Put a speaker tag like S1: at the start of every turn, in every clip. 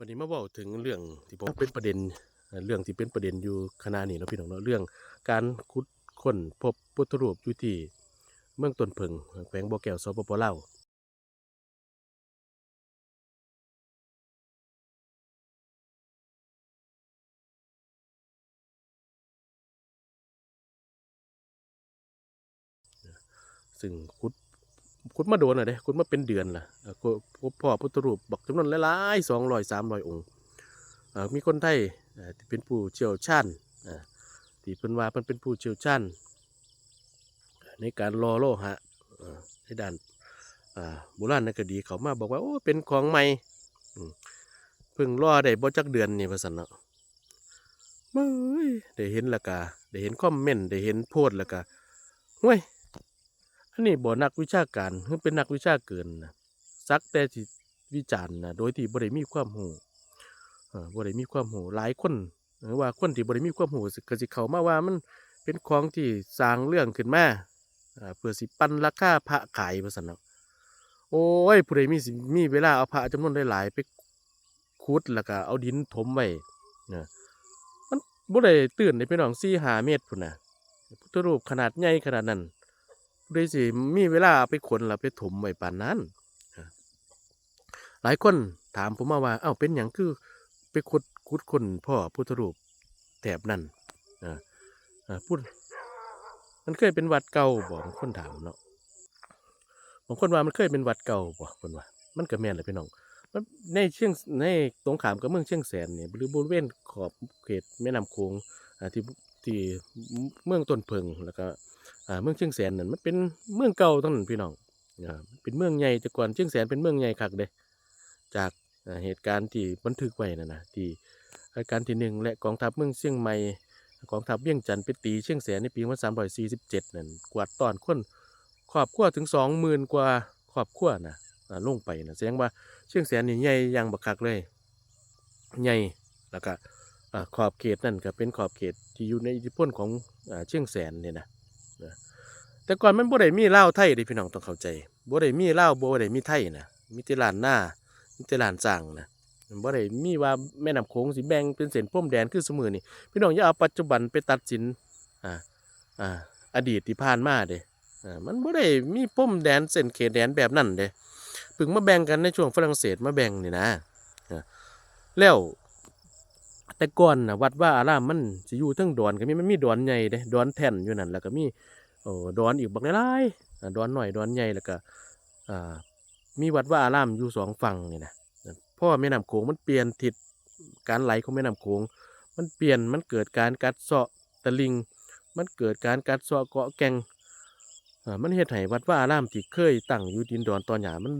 S1: วันนี้มาบอกถึงเรื่องที่ผมเป็นประเด็นเรื่องที่เป็นประเด็นอยู่ขณะนี้เนาะพี่น้องเนาะเรื่องการขุดค้นพบพุทธรูปอยู่ที่เมืองต้นเพิงแขวงบ่อแก้วสปปลาวซึ่งขุด ขุดมาโดนอะเด้ขุดมาเป็นเดือนล่ะเอ่อก็พบพ่อพุทธรูปบักจำนวนหลายๆสองร้อยสามร้อยองค์มีคนไทยที่เป็นผู้เชี่ยวชาญที่เพิ่นว่าเพิ่นเป็นผู้เชี่ยวชาญในการรอโลหะในด้านอ่าโบราณนักดีเขามาบอกว่าโอ้เป็นของใหม่เพิ่งรอได้บ่จักเดือนนี่ว่าซั่นเนาะเมื่อยได้เห็นล้วก็ได้เห็นคอมเมนต์ได้เห็นโพสต์แล้วก็ห้วย อันนี้บ่นักวิชาการคือเป็นนักวิชาเกินนะสักแต่สิวิจารณ์นะโดยที่บ่ได้มีความรู้บ่ได้มีความรู้หลายคนหรือว่าคนที่บ่ได้มีความรู้ก็สิเข้ามาว่ามันเป็นของที่สร้างเรื่องขึ้นมาอ่เพื่อสิปั่นราคาพระขายว่าซั่นเนาะโอ้ยผู้ใดมีสิมีเวลาเอาพระจำนวนหลายๆไปขุดแล้วก็เอาดินถมไว้นะมันบ่ได้ตื่นได้พี่น้อง4-5เมตรพุ่นน่ะพุทธรูปขนาดใหญ่ขนาดนั้น ด้วยสิมีเวลาไปขนแล้วไปถมไว้ปานนั้น หลายคนถามผมมาว่า เอ้าเป็นอย่างคือไปขุดขุดคนพ่อพุทธรูปแถบนั้นอ่าพูดมันเคยเป็นวัดเก่าบ่บางคนถามเนาะบางคนว่ามันเคยเป็นวัดเก่าบ่คนว่า มันก็แม่นแหละพี่น้องมันในเชียงในตรงขามกับเมืองเชียงแสนเนี่ยหรือบริเวณขอบเขตแม่น้ำโขงที่ที่เมืองต้นเพิงแล้วก็เมืองเชียงแสนนั่นมันเป็นเมืองเก่าทั้งนั้นพี่น้องเป็นเมืองใหญ่แต่ก่อนเชียงแสนเป็นเมืองใหญ่คักเด้จากเหตุการณ์ที่บันทึกไว้นั่นนะที่รัชการที่หนึ่งและกองทัพเมืองเชียงใหม่กองทัพเวียงจันทร์ไปตีเชียงแสนในปีวันสามร้อยสี่สิบเจ็ดนั่นกวาดต้อนคนครอบครัวถึงสองหมื่นกว่าครอบครัวนะอ่าลงไปนะแสดงว่าเชียงแสนนี่ใหญ่ยังบักคักเลยใหญ่แล้วก็ ขอบเขตนั่นก็เป็นขอบเขตที่อยู่ในอิทธิพลของอเชียงแสนเนี่ยนะแต่ก่อนมันบ่ได้มีลาไทยเด้พี่น้องต้องเข้าใจบ่ได้มีลาบ่ได้มีไทยนะมีแต่ลานหน้ามีแต่ลานสร้างนะบ่ได้มีว่าแม่น้ำโขงสิแบ่งเป็นเส้นพรมแดนคือสมือนี่พี่น้องอย่าเอาปัจจุบันไปตัดสินอ่าอ่าอดีตที่ผ่านมาเด้อ่ามันบ่ได้มีพรมแดนเส้นเขตแดนแบบนั้นเด้เพิ่งมาแบ่งกันในช่วงฝรั่งเศสมาแบ่งนี่นะอ่าแล้ว แต่ก่อนนะวัดว่าอารามมันสิอยู่ทั้งดอนก็มีมันมีดอนใหญ่เด้ดอนแท่นอยู่นั่นแล้วก็มีโอ้ดอนอีกบักหลายๆดอนหน่อยดอนใหญ่แล้วก็อ่ามีวัดว่าอารามอยู่สองฝั่งนี่นะเพราะว่าแม่น้ำโขงมันเปลี่ยนทิศการไหลของแม่น้ำโขงมันเปลี่ยนมันเกิดการกัดเซาะตะลิง มันเกิดการกัดเซาะเกาะแกงมันเฮ็ดให้วัดว่าอารามที่เคยตั้งอยู่ดินดอนตอนหยามัน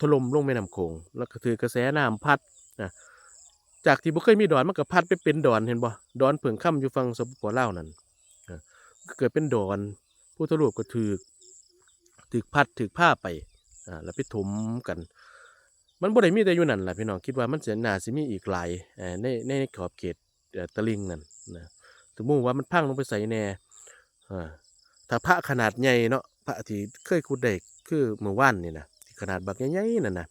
S1: ถล่มลงแม่น้ำโขงแล้วก็ถือกระแสน้ำพัดนะ จากที่บ่เคยมีดอนมันก็พัดไปเป็นดอนเห็นบ่ดอนเผิงค่ำอยู่ฝั่งสปปลาวนั่นอ่าก็เกิดเป็นดอนพุทธรูปก็ถือถือพัดถือผ้าไปอ่าแล้วไปถมกัน มันบ่ได้มีแต่อยู่นั่นแหละพี่น้องคิดว่ามันจะน่าสิมีอีกหลายในในขอบเขตตะลิงนั่นนะสมมุติว่ามันพังลงไปใส่แน่ถ้าพระขนาดใหญ่เนาะพระที่เคยขุดได้คือเมื่อวานนี่นะที่ขนาดบักใหญ่ๆนั่นนะ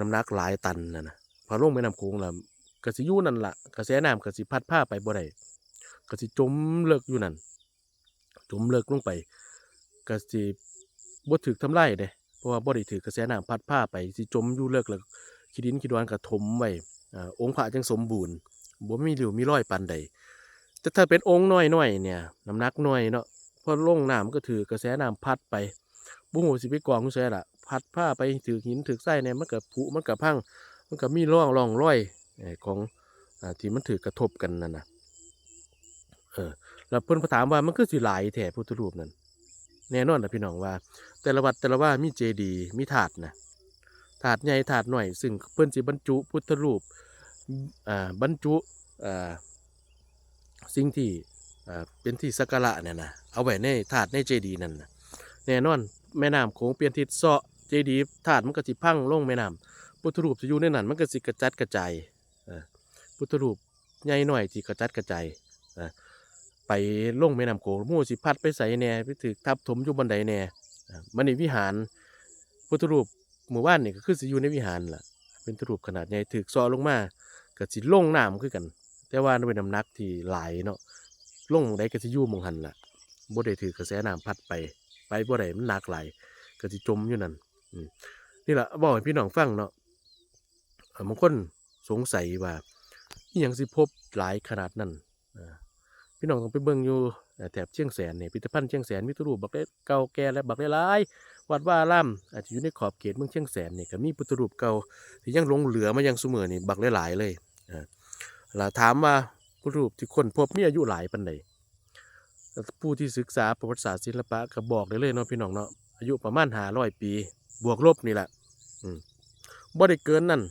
S1: น้ำหนักหลายตันนั่นนะ พอลงแม่น้ำโขงล้วก็สิอยู่นั่นล่ะกระแสน้ำก็สิพัดผ้าไปบ่ได้ก็สิจมเลิกอยู่นั่นจมเลิกลงไปก็สิบ่ถึกทำลายเด้เพราะว่าบ่ได้ถือกระแสน้ำพัดผ้าไปสิจมอยู่เลิกแล้วขี้ดินขี้ดอนก็ถมไว้อ่าองค์พระจังสมบูรณ์บ่มีริ้วมีรอยปานใดแต่ถ้าเป็นองค์น้อยๆเนี่ยน้ำหนักน้อยเนาะพอลงน้ำก็ถือกระแสน้ำพัดไปบ่ฮู้สิไปกองอยู่ไสล่ะพัดผ้าไปถือหินถือทรายเนี่ยมันก็ผุมันก็พัง มันก็มีร่องร่องร้อยของอที่มันถือกระทบกันนั่นนะเออแล้วเพิ่นก็ถามว่ามันคือสิหลายแท้พุทธรูปนั่นแน่นอนนะพี่น้องว่า แต่ละวัดแต่ละว่ามีเจดีย์มีถาดนะถาดใหญ่ถาดหน่อย ซึ่งเพิ่นสิบรรจุพุทธรูปอ่าบรรจุอ่าสิ่งที่อ่าเป็นที่สักการะเนี่ยนะเอาไว้ในถาดในเจดีย์นั่นนะแน่นอนแม่น้ำโขงเปลี่ยนทิศเซาะเจดีย์ถาดมันก็สิพังลงแม่น้ำ พุทธรูปจะอยู่ในนั้นมันก็สิกระจัดกระจายอ่อพุทธรูปใหญ่หน่อยสิกระจัดกระจายไปลงแม่น้ำโขงมู่สิพัดไปใส่แหน่ไปถึกทับถมอยู่บันไดแหน่อ่ามันในวิหารพุทธรูปหมู่บ้านนี่ก็คือสิอยู่ในวิหารล่ะ เป็นพุทธรูปขนาดใหญ่ถูกซอลงมาก็สิลงน้ำคือกัน แต่ว่าด้วยน้ำหนักที่หลายเนาะลงหม้องใดก็สิอยู่มองหันล่ะบ่ได้ถือกระแสน้ำพัดไป ไปบ่ได้มันหนักหลายก็สิจมอยู่นั่นอืมนี่แหละบอกให้พี่น้องฟังเนาะ บางคนสงสัยว่าอีหยังสิพบหลายขนาดนั้นพี่น้องต้องไปเบิ่งอยู่แถบเชียงแสนเนี่ยพิพิธภัณฑ์เชียงแสนมีตัวรูปบักเล็เก่าแก่และบักหลายวัดว่าอารามอาจจะอยู่ในขอบเขตเมืองเชียงแสนเนี่ก็มีพุทธรูปเก่าที่ยังหลงเหลือมายังซุมื้อนี่บักหลายเลยอ่าล่ะถามว่าพุทธรูปที่คนพบมีอายุหลายปานใดผู้ที่ศึกษาประวัติศาสตร์ศิลปะก็บอกได้เลยเนาะพี่น้องเนาะอายุประมาณ500ปี บวกลบนี่แหละบ่ได้เกินนั่น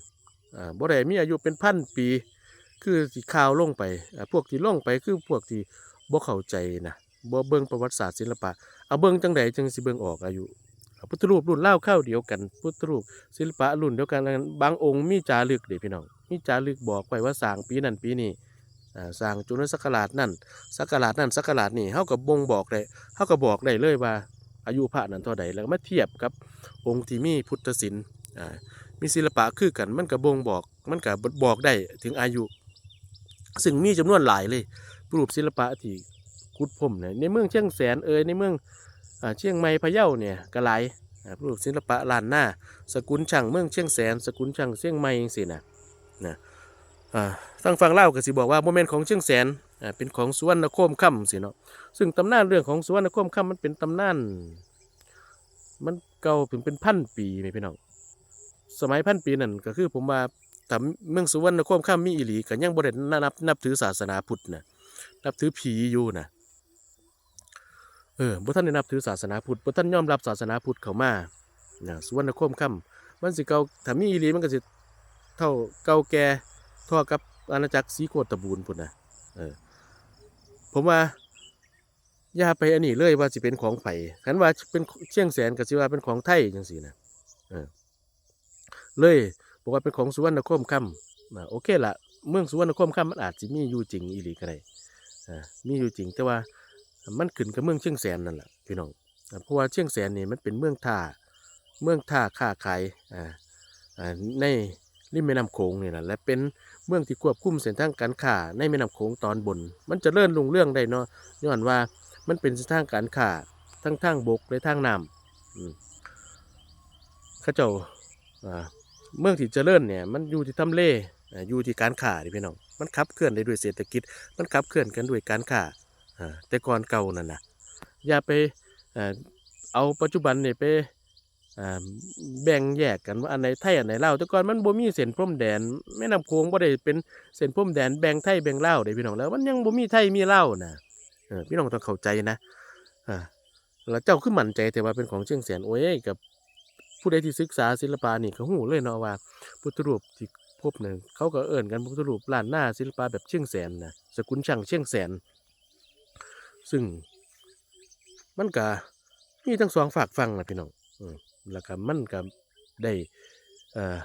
S1: อ่าบ่ได้มีอายุเป็นพันปี คือที่ข่าวลงไปอ่าพวกที่ลงไปคือพวกที่บ่เข้าใจนะบ่เบิ่งประวัติศาสตร์ศิลปะเอาเบิ่งจังใดจึงสิเบิ่งออกอายุพุทธรูปรุ่นเล่าวข้าวเดียวกัน พุทธรูปศิลปะรุ่นเดียวกันบางองค์มีจารึกเด้พี่น้องมีจารึกบอกไว้ว่าสร้างปีนั้นปีนี้อ่สร้างจุลศักราชนั่นสักการาดนั่นสักการาดนี่เฮากับบ่งบอกได้เฮาก็บอกได้เลยว่าอายุพระนั้นเท่าใดแล้วมาเทียบกับองค์ที่มีพุทธศิลป์อ่า มีศิลปะคือกันมันก็บ่งบอก มันก็บอกได้ถึงอายุ ซึ่งมีจำนวนหลายเลยรูปศิลปะที่กุดพรมเนี่ยในเมืองเชียงแสนเอ่ยในเมืองอเชียงใหม่พะเยาเนี่ยก็หลายรูปศิลปะล้านหน้า สกุลช่างเมืองเชียงแสน สกุลช่างเชียงใหม่จังซี่นะนะทางฝั่งลาก็สิบอกว่าบ่แม่นของเชียงแสนเป็นของสุวรรณโคมค่ำสิเนาะซึ่งตำนานเรื่องของสุวรรณโคมค่ำมันเป็นตำนานมันเก่าเป็นเป็นพันปีไหมพี่น้อง สมัยพันปีนั่นก็คือผมว่าแต่เมืองสุวรรณโคมค่ำมีอีหลีก็ยังบ่ได้นับนับถือศาสนาพุทธนะนับถือผีอยู่นะเออบ่ท่านได้นับถือศาสนาพุทธบ่ท่านยอมรับศาสนาพุทธเข้ามานะสุวรรณโคมค่ำมันสิเก่าถ้ามีอีหลีมันก็สิเท่าเก่าแก่เท่ากับอาณาจักรศรีโคตบูรณ์พุ่นนะเออผมว่าอย่าไปอันนี้เลยว่าสิเป็นของไผ่ขันว่าเป็นเชียงแสนกับสิว่าเป็นของไทยจังสีนะเออ เลยบอกว่าเป็นของสุวรรณคมคำอ่าโอเคละเมืองสุวรรณคมคำมันอาจจะมีอยู่จริงอีหลีก็ได้มีอยู่จริงแต่ว่ามันขึ้นกับเมืองเชียงแสนนั่นแหละพี่น้องเพราะว่าเชียงแสนนี่มันเป็นเมืองท่าเมืองท่าค้าขายในริมแม่น้ำโขงนี่แหละและเป็นเมืองที่ควบคุมเส้นทางการค้าในแม่น้ำโขงตอนบน มันจะเลื่อนลงเรื่องได้เนาะย้อนว่ามันเป็นเส้นทางการค้าทั้งทางบกและทางน้ำข้าเจ้า เมืองที่เจริญเนี่ยมันอยู่ที่ทำเลอยู่ที่การค้าดิพี่น้องมันขับเคลื่อนได้ด้วยเศรษฐกิจ มันขับเคลื่อนกันด้วยการค้าแต่ก่อนเก่านั่นนะอย่าไปเอาปัจจุบันเนี่ยไปแบ่งแยกกันว่าอันไหนไทยอันไหนเลาแต่ก่อนมันบ่มีเส้นพรมแดนแม่น้ำโขงบ่ได้เป็นเส้นพรมแดนแบ่งไทยแบ่งเลาวเด้พี่น้องแล้วมันยังบ่มีไทยมีเลานะพี่น้องต้องเข้าใจนะแล้วเจ้าคือมั่นใจแต่ว่าเป็นของเชียงแสนโอ้ยกับ ผู้ใดที่ศึกษาศิลปะนี่ก็ฮู้เลยเนาะว่าพุทธรูปที่พบเนี่ยเขาก็เอิ้นกันพุทธรูปล้านหน้าศิลปะแบบเชียงแสนนะสกุลช่างเชียงแสน ซึ่งมันก็มีทั้งสองฝากฟังนะพี่น้องอืมแล้วก็มันก็ได้เอ่อ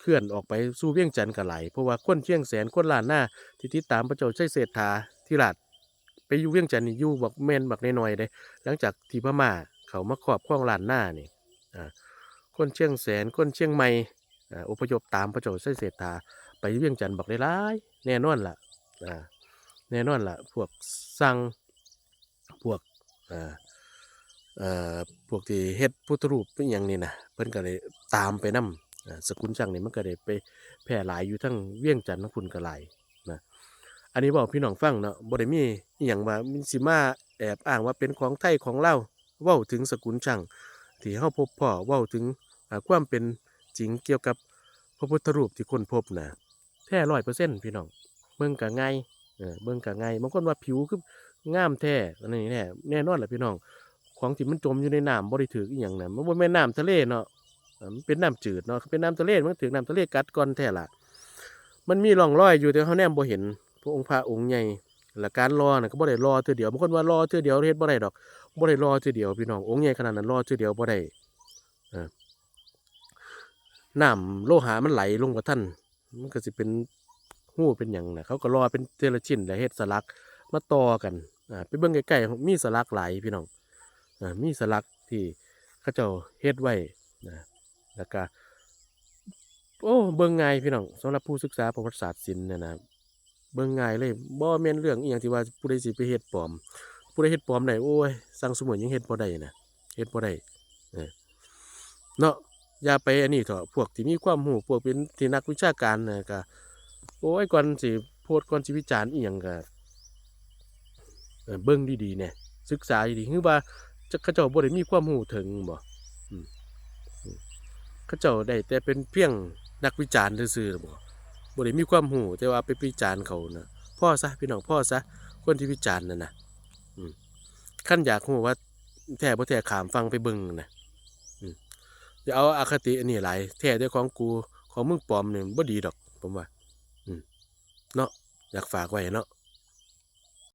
S1: เคลื่อนออกไปสู่เวียงจันทน์ก็หลายเพราะว่าคนเชียงแสนคนล้านหน้าที่ติดตามพระเจ้าชัยเศรษฐาธิราชไปอยู่เวียงจันทน์นี่อยู่บักแม่นบักน้อยๆเด้หลังจากที่พม่าเขามาครอบครองล้านหน้านี่ คนเชียงแสนคนเชียงใหม่อพยพตามพระเจ้าชัยเศรษฐาไปเวียงจันทน์บักหลายแน่นอนล่ะอ่าแน่นอนล่ะพวกสั่งพวกพวกที่เฮ็ดพุทธรูปเป็นอย่างนี้นะเพิ่นก็เลยตามไปนำสกุลช่างนี่มันก็ได้ไปแพร่หลายอยู่ทั้งเวียงจันทน์ทั้งพุ่นก็หลายนะอันนี้บอกพี่น้องฟังเนาะบ่ได้มีอย่างว่ามีสิมาแอบอ้างว่าเป็นของไทยของเราเว้าถึงสกุลช่าง ที่เฮาพบพ่อเว้าถึงความเป็นจริงเกี่ยวกับพระพุทธรูปที่คนพบนะแท้100%พี่น้องเบิ่งก็ง่ายเออเบิ่งก็ง่ายบางคนว่าผิวคืองามแท้อันนี้แน่แน่นอนแหละพี่น้อง ของที่มันจมอยู่ในน้ำบ่ได้ถืออีหยังน่ะมันบ่แม่นน้ำทะเลเนาะมันเป็นน้ำจืดเนาะเป็นน้ำทะเลมันถือน้ำทะเลกัดก่อนแท้ละมันมีร่องรอยอยู่แต่เขาแนมบ่เห็นพระองค์พระองค์ใหญ่และกการรอน่ะก็บ่ได้รอเท่อเดียวบางคนว่ารอเท่อเดียวเฮ็ดบ่ได้ดอก บ่ได้รอเทื่อเดียวพี่น้ององค์ใหญ่ขนาดนั้นรอเทื่อเดียวบ่ได้น้ำโลหะมันไหลลงกับท่านมันก็สิเป็นหู้เป็นหยังน่ะเขาก็รอเป็นเทละชิ้นแล้วเฮ็ดสลักมาต่อกันอ่าไปเบิ่งใกล้ๆมีสลักหลายพี่น้องอ่ามีสลักที่เขาเจ้าเฮ็ดไว้นะแล้วก็โอ้เบิ่งง่ายพี่น้องสำหรับผู้ศึกษาประวัติศาสตร์ศิลป์เนี่ยนะเบิ่งง่ายเลยบ่แม่นเรื่องอีหยังที่ว่าผู้ใดสิไปเฮ็ดปลอม ผู้ใดเฮ็ดปลอมได้โอ้ยสั่งสมุนยังเฮ็ดบ่ได้นะเฮ็ดบ่ได้เนาะอย่าไปอันนี้เถอะพวกที่มีความรู้พวกเป็นที่นักวิชาการน่ะก็โอ้ยก่อนสิโพสต์ก่อนสิวิจารณ์อีหยังก็เออเบิ่งดีๆแหน่ศึกษาดีๆคือว่าจะเขาเจ้าบ่ได้มีความรู้ถึงบ่เขาเจ้าได้แต่เป็นเพียงนักวิจารณ์ซื่อๆบ่บ่ได้มีความรู้แต่ว่าไปวิจารณ์เขานะพ่อซะพี่น้องพ่อซะคนที่วิจารณ์นั่นน่ะ ขั้นอยากรู้ว่าแท้บ่แท้ขามฟังไปเบิ่งนะอืมอย่าเอาอาคติอันนี้หลายแท้ด้วยของกูของมึงปลอมเนี่ยบ่ดีดอก ผมว่าเนาะอยากฝากไว้เนาะ